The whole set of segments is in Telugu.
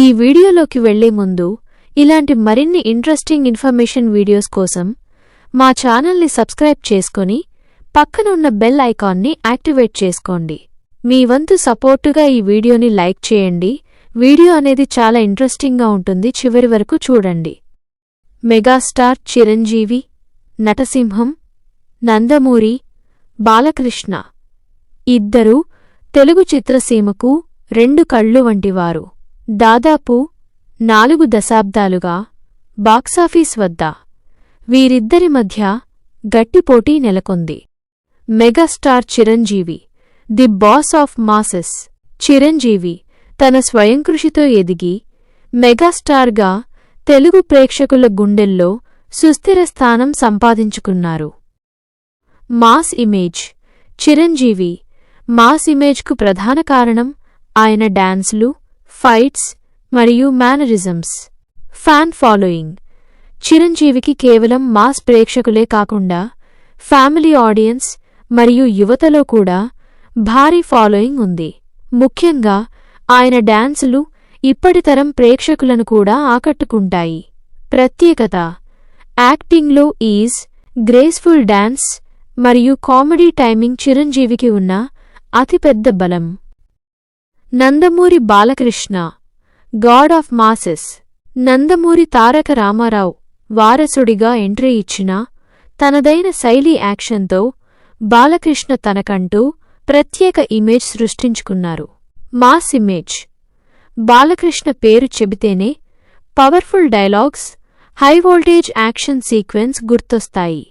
ఈ వీడియోలోకి వెళ్ళే ముందు ఇలాంటి మరిన్ని ఇంట్రెస్టింగ్ ఇన్ఫర్మేషన్ వీడియోస్ కోసం మా ఛానల్ని సబ్స్క్రైబ్ చేసుకొని పక్కనున్న బెల్ ఐకాన్ని యాక్టివేట్ చేసుకోండి. మీ వంతు సపోర్టుగా ఈ వీడియోని లైక్ చేయండి. వీడియో అనేది చాలా ఇంట్రెస్టింగ్గా ఉంటుంది. చివరి వరకు చూడండి. మెగాస్టార్ చిరంజీవి నటసింహం నందమూరి బాలకృష్ణ. ఇద్దరూ తెలుగు చిత్రసీమకు రెండు కళ్ళు వంటివారు. దాదాపు నాలుగు దశాబ్దాలుగా బాక్సాఫీస్ వద్ద వీరిద్దరి మధ్య గట్టిపోటీ నెలకొంది. Megastar Chiranjeevi the boss of masses. Chiranjeevi తన స్వయంకృషితో ఎదిగి మెగాస్టార్గా తెలుగు ప్రేక్షకుల గుండెల్లో సుస్థిర స్థానం సంపాదించుకున్నారు. Mass image. చిరంజీవి మాస్ ఇమేజ్కు ప్రధాన కారణం ఆయన డాన్సులు ఫైట్స్ మరియు మేనరిజమ్స్. Fan following. చిరంజీవికి కేవలం మాస్ ప్రేక్షకులే కాకుండా ఫ్యామిలీ ఆడియన్స్ మరియు యువతలో కూడా భారీ ఫాలోయింగ్ ఉంది. ముఖ్యంగా ఆయన డాన్సులు ఇప్పటితరం ప్రేక్షకులను కూడా ఆకట్టుకుంటాయి. ప్రత్యేకత. యాక్టింగ్లో ఈజ్ గ్రేస్ఫుల్ డాన్స్ మరియు కామెడీ టైమింగ్ చిరంజీవికి ఉన్న అతిపెద్ద బలం. Nandamuri Balakrishna God of masses. Nandamuri Taraka Rama Rao వారసుడిగా ఎంట్రీ ఇచ్చిన తనదైన శైలి యాక్షన్తో బాలకృష్ణ తనకంటూ ప్రత్యేక ఇమేజ్ సృష్టించుకున్నారు. Mass image. బాలకృష్ణ పేరు చెబితేనే powerful dialogues high voltage action sequence గుర్తొస్తాయి.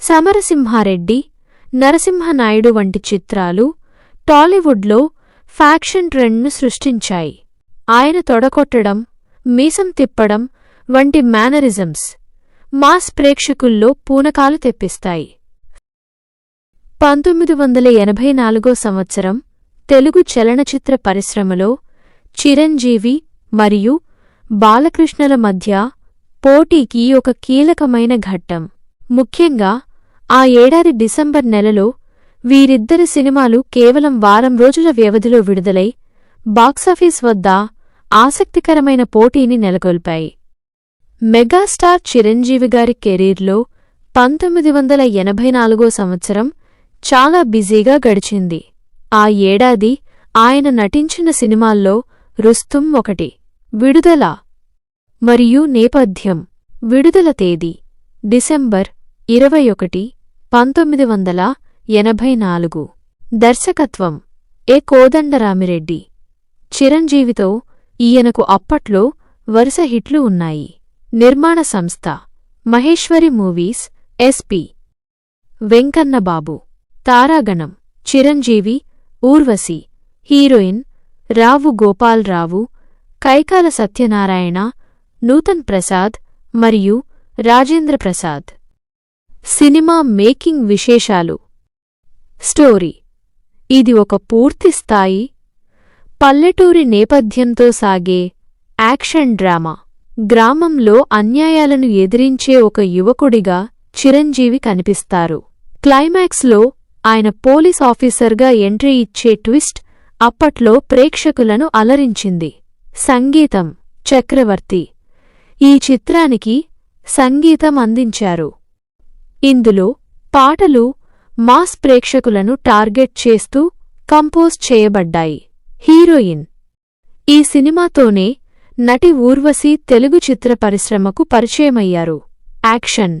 సమరసింహారెడ్డి నరసింహనాయుడు వంటి చిత్రాలు టాలీవుడ్లో ఫ్యాక్షన్ ట్రెండ్ను సృష్టించాయి. ఆయన తొడకొట్టడం మీసం తిప్పడం వంటి మేనరిజమ్స్ మాస్ ప్రేక్షకుల్లో పూనకాలు తెప్పిస్తాయి. పంతొమ్మిది వందల ఎనభై నాలుగో సంవత్సరం తెలుగు చలనచిత్ర పరిశ్రమలో చిరంజీవి మరియు బాలకృష్ణల మధ్య పోటీకి ఒక కీలకమైన ఘట్టం. ముఖ్యంగా ఆ ఏడాది డిసెంబర్ నెలలో వీరిద్దరి సినిమాలు కేవలం వారం రోజుల వ్యవధిలో విడుదలై బాక్సాఫీస్ వద్ద ఆసక్తికరమైన పోటీని నెలకొల్పాయి. మెగాస్టార్ చిరంజీవి గారి కెరీర్లో పంతొమ్మిది వందల ఎనభై నాలుగో సంవత్సరం చాలా బిజీగా గడిచింది. ఆ ఏడాది ఆయన నటించిన సినిమాల్లో రుస్తుం ఒకటి విడుదల మరియు నేపథ్యం విడుదల తేదీ డిసెంబర్ ఇరవై ఒకటి పంతొమ్మిది వందల ఎనభై నాలుగు దర్శకత్వం. ఏ కోదండరామిరెడ్డి. చిరంజీవితో ఈయనకు అప్పట్లో వరుస హిట్లు ఉన్నాయి. నిర్మాణ సంస్థ. Maheshwari movies S P. Venkanna Babu. తారాగణం. Chiranjeevi Urvashi. Heroine Rao Gopalrao Kaikala Satyanarayana Nutan Prasad మరియు రాజేంద్ర ప్రసాద్. సినిమా మేకింగ్ విశేషాలు. స్టోరీ. ఇది ఒక పూర్తిస్థాయి పల్లెటూరి నేపథ్యంతో సాగే యాక్షన్ డ్రామా. గ్రామంలో అన్యాయాలను ఎదిరించే ఒక యువకుడిగా చిరంజీవి కనిపిస్తారు. క్లైమాక్స్లో ఆయన పోలీస్ ఆఫీసర్గా ఎంట్రీ ఇచ్చే ట్విస్ట్ అప్పట్లో ప్రేక్షకులను అలరించింది. సంగీతం చక్రవర్తి. ఈ చిత్రానికి సంగీతం అందించారు. ఇందులో పాటలు మాస్ ప్రేక్షకులను టార్గెట్ చేస్తూ కంపోజ్ చేయబడ్డాయి. హీరోయిన్. ఈ సినిమాతోనే నటి ఊర్వశి తెలుగు చిత్ర పరిశ్రమకు పరిచయమయ్యారు. యాక్షన్.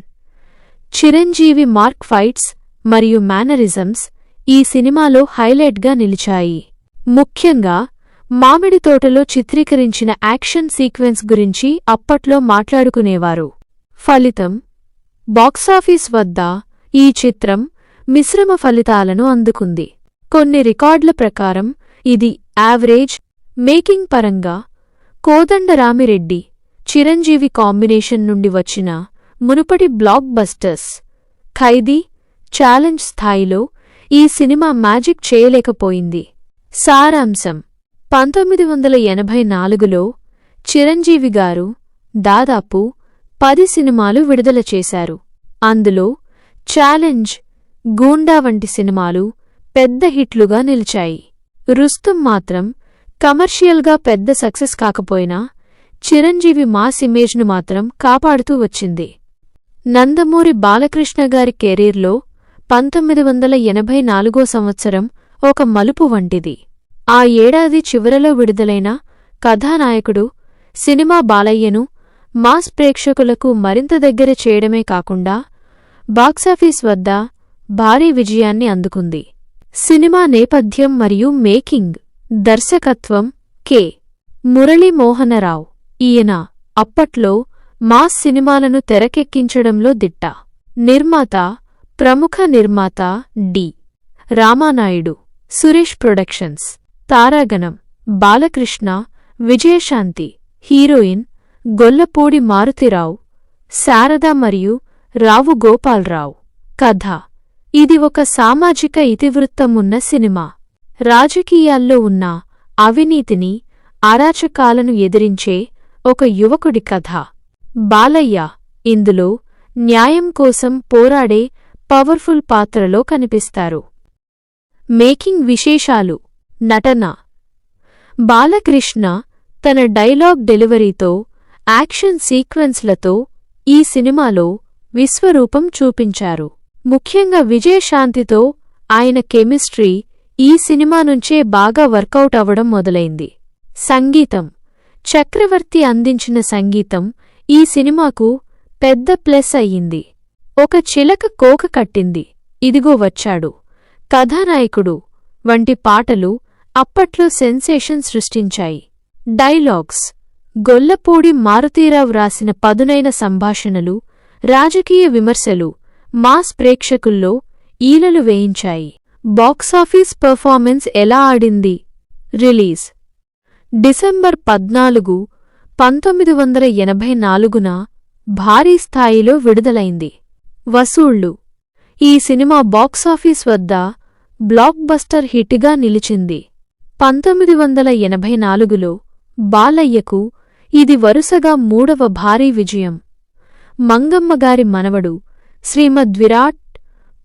చిరంజీవి మార్క్ ఫైట్స్ మరియు మేనరిజమ్స్ ఈ సినిమాలో హైలైట్గా నిలిచాయి. ముఖ్యంగా మామిడి తోటలో చిత్రీకరించిన యాక్షన్ సీక్వెన్స్ గురించి అప్పట్లో మాట్లాడుకునేవారు. ఫలితం. బాక్సాఫీస్ వద్ద ఈ చిత్రం మిశ్రమ ఫలితాలను అందుకుంది. కొన్ని రికార్డుల ప్రకారం ఇది యావరేజ్ మేకింగ్ పరంగా కోదండరామిరెడ్డి చిరంజీవి కాంబినేషన్ నుండి వచ్చిన మునుపటి బ్లాక్ బస్టర్స్ ఖైదీ ఛాలెంజ్ స్థాయిలో ఈ సినిమా మ్యాజిక్ చేయలేకపోయింది. సారాంశం పంతొమ్మిది వందల ఎనభై నాలుగులో చిరంజీవి గారు దాదాపు పది సినిమాలు విడుదల చేశారు. అందులో ఛాలెంజ్ గూండా వంటి సినిమాలు పెద్ద హిట్లుగా నిలిచాయి. రుస్తుం మాత్రం కమర్షియల్గా పెద్ద సక్సెస్ కాకపోయినా చిరంజీవి మాస్ ఇమేజ్ను మాత్రం కాపాడుతూ వచ్చింది. నందమూరి బాలకృష్ణ గారి కెరీర్లో పంతొమ్మిది వందల ఎనభై నాలుగో సంవత్సరం ఒక మలుపు వంటిది. ఆ ఏడాది చివరలో విడుదలైన కథానాయకుడు సినిమా బాలయ్యను మాస్ ప్రేక్షకులకు మరింత దగ్గర చేయడమే కాకుండా బాక్సాఫీస్ వద్ద భారీ విజయాన్ని అందుకుంది. సినిమా నేపథ్యం మరియు మేకింగ్ దర్శకత్వం కె. మురళీమోహనరావు. ఈయన అప్పట్లో మాస్ సినిమాలను తెరకెక్కించడంలో దిట్ట. నిర్మాత ప్రముఖ నిర్మాత డి. రామానాయుడు సురేష్ ప్రొడక్షన్స్ తారాగణం బాలకృష్ణ విజయశాంతి హీరోయిన్ గొల్లపూడి మారుతిరావు శారద మరియు రావు గోపాలరావు. కథ ఇది ఒక సామాజిక ఇతివృత్తమున్న సినిమా. రాజకీయాల్లో ఉన్న అవినీతిని అరాచకాలను ఎదిరించే ఒక యువకుడి కథ. బాలయ్య ఇందులో న్యాయం కోసం పోరాడే పవర్ఫుల్ పాత్రలో కనిపిస్తారు. మేకింగ్ విశేషాలు. నటన. బాలకృష్ణ తన డైలాగ్ డెలివరీతో యాక్షన్ సీక్వెన్స్లతో ఈ సినిమాలో విశ్వరూపం చూపించారు. ముఖ్యంగా విజయశాంతితో ఆయన కెమిస్ట్రీ ఈ సినిమా నుంచే బాగా వర్కౌట్ అవ్వడం మొదలైంది. సంగీతం. చక్రవర్తి అందించిన సంగీతం ఈ సినిమాకు పెద్ద ప్లస్ అయ్యింది. ఒక చిలక కోక కట్టింది. ఇదిగో వచ్చాడు. కథానాయకుడు వంటి పాటలు అప్పట్లో సెన్సేషన్ సృష్టించాయి. డైలాగ్స్. గొల్లపూడి మారుతీరావు రాసిన పదునైన సంభాషణలు రాజకీయ విమర్శలు మాస్ ప్రేక్షకుల్లో ఈలలు వేయించాయి. బాక్సాఫీస్ పెర్ఫార్మెన్స్ ఎలా ఆడింది? రిలీజ్. డిసెంబర్ పద్నాలుగు పంతొమ్మిది వందల ఎనభై నాలుగున భారీ స్థాయిలో విడుదలైంది. వసూళ్ళు. ఈ సినిమా బాక్సాఫీస్ వద్ద బ్లాక్ బస్టర్ హిట్గా నిలిచింది. పంతొమ్మిది వందల ఎనభై నాలుగులో బాలయ్యకు ఇది వరుసగా మూడవ భారీ విజయం. మంగమ్మగారి మనవడు శ్రీమద్ విరాట్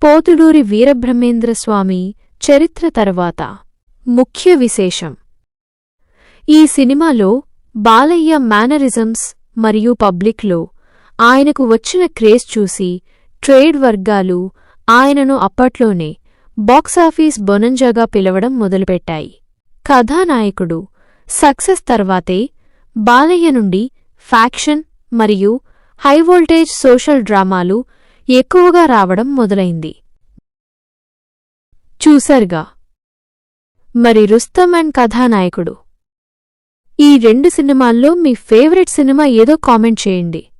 పోతులూరి వీరబ్రహ్మేంద్రస్వామి చరిత్ర తర్వాత. ముఖ్య విశేషం. ఈ సినిమాలో బాలయ్య మేనరిజమ్స్ మరియు పబ్లిక్లో ఆయనకు వచ్చిన క్రేజ్ చూసి ట్రేడ్ వర్గాలు ఆయనను అప్పట్లోనే బాక్సాఫీస్ బొనంజాగా పిలవడం మొదలుపెట్టాయి. కథానాయకుడు సక్సెస్ తర్వాతే బాలయ్య నుండి ఫ్యాక్షన్ మరియు హైవోల్టేజ్ సోషల్ డ్రామాలు ఎక్కువగా రావడం మొదలైంది. చూసర్గా మరి రుస్తమ్ అండ్ కథానాయకుడు. ఈ రెండు సినిమాల్లో మీ ఫేవరెట్ సినిమా ఏదో కామెంట్ చేయండి.